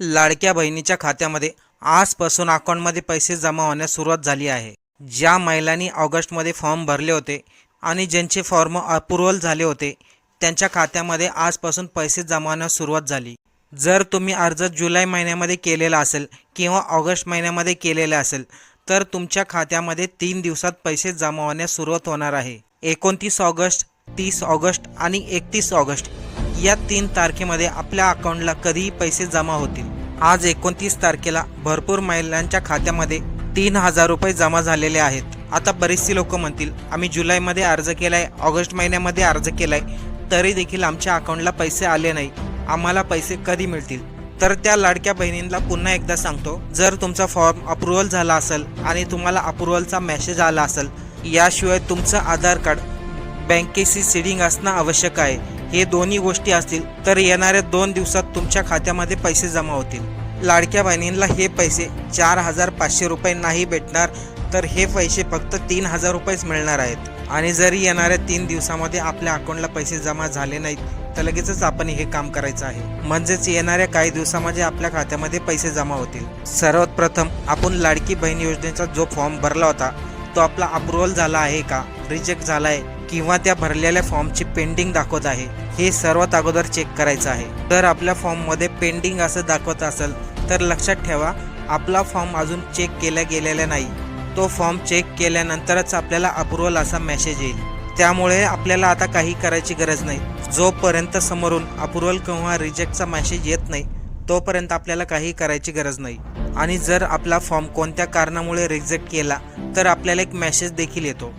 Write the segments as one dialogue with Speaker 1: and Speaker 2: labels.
Speaker 1: लाडक्या बहिणीच्या खात्यामध्ये आजपासून अकाउंटमध्ये पैसे जमा होण्यास सुरुवात झाली आहे. ज्या महिलांनी ऑगस्टमध्ये फॉर्म भरले होते आणि ज्यांचे फॉर्म अप्रुव्हल झाले होते त्यांच्या खात्यामध्ये आजपासून पैसे जमा होण्यास सुरुवात झाली. जर तुम्ही अर्ज जुलै महिन्यामध्ये केलेला असेल किंवा ऑगस्ट महिन्यामध्ये केलेला असेल तर तुमच्या खात्यामध्ये तीन दिवसात पैसे जमा होण्यास सुरुवात होणार आहे. एकोणतीस ऑगस्ट तीस ऑगस्ट आणि एकतीस ऑगस्ट या तीन तारखेमध्ये आपल्या अकाउंटला कधीही पैसे जमा होतील. आज एकोणतीस तारखेला भरपूर महिलांच्या खात्यामध्ये तीन हजार रुपये जमा झालेले आहेत. आता बरेचसे लोक म्हणतील आम्ही जुलैमध्ये अर्ज केलाय ऑगस्ट महिन्यामध्ये अर्ज केलाय तरी देखील आमच्या अकाउंटला पैसे आले नाही. आम्हाला पैसे कधी मिळतील? तर त्या लाडक्या बहिणींना पुन्हा एकदा सांगतो जर तुमचा फॉर्म अप्रुव्हल झाला असेल आणि तुम्हाला अप्रुव्हलचा मेसेज आला असेल याशिवाय तुमचं आधार कार्ड बँकेशी सिडिंग असणं आवश्यक आहे. हे दोन्ही गोष्टी असतील तर येणाऱ्या दोन दिवसात तुमच्या खात्यामध्ये पैसे जमा होतील. लाडक्या बहिणींना हे पैसे चार हजार पाचशे रुपये नाही भेटणार तर हे पैसे फक्त तीन हजार रुपयेच मिळणार आहेत. आणि जरी येणाऱ्या तीन दिवसामध्ये आपल्या अकाउंटला पैसे जमा झाले नाहीत तर लगेचच आपण हे काम करायचं आहे. म्हणजेच येणाऱ्या काही दिवसामध्ये आपल्या खात्यामध्ये पैसे जमा होतील. सर्वात प्रथम आपण लाडकी बहीण योजनेचा जो फॉर्म भरला होता तो आपला अप्रुव्हल झाला आहे का? रिजेक्ट झाला आहे किंवा त्या भरलेल्या फॉर्मची पेंडिंग दाखवत आहे हे सर्वात अगोदर चेक करायचं आहे. जर आपल्या फॉर्ममध्ये पेंडिंग असं दाखवत असेल तर लक्षात ठेवा आपला फॉर्म अजून चेक केला गेलेला नाही. तो फॉर्म चेक केल्यानंतरच आपल्याला अप्रुव्हल असा मेसेज येईल. त्यामुळे आपल्याला आता काही करायची गरज नाही. जोपर्यंत समोरून अप्रुव्हल किंवा रिजेक्टचा मेसेज येत नाही तोपर्यंत आपल्याला काही करायची गरज नाही. आणि जर आपला फॉर्म कोणत्या कारणामुळे रिजेक्ट केला तर आपल्याला एक मेसेज देखील येतो.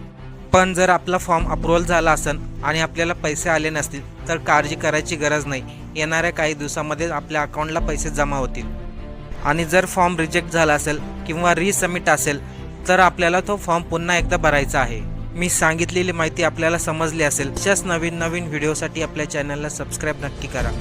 Speaker 1: पण जर आपला फॉर्म अप्रुव्हल झाला असेल आणि आपल्याला पैसे आले नसतील तर काळजी करायची गरज नाही. येणाऱ्या काही दिवसामध्ये आपल्या अकाउंटला पैसे जमा होतील. आणि जर फॉर्म रिजेक्ट झाला असेल किंवा रिसबमिट असेल तर आपल्याला तो फॉर्म पुन्हा एकदा भरायचा आहे. मी सांगितलेली माहिती आपल्याला समजली असेल. अशाच नवीन नवीन व्हिडिओसाठी आपल्या चॅनलला सबस्क्राईब नक्की करा.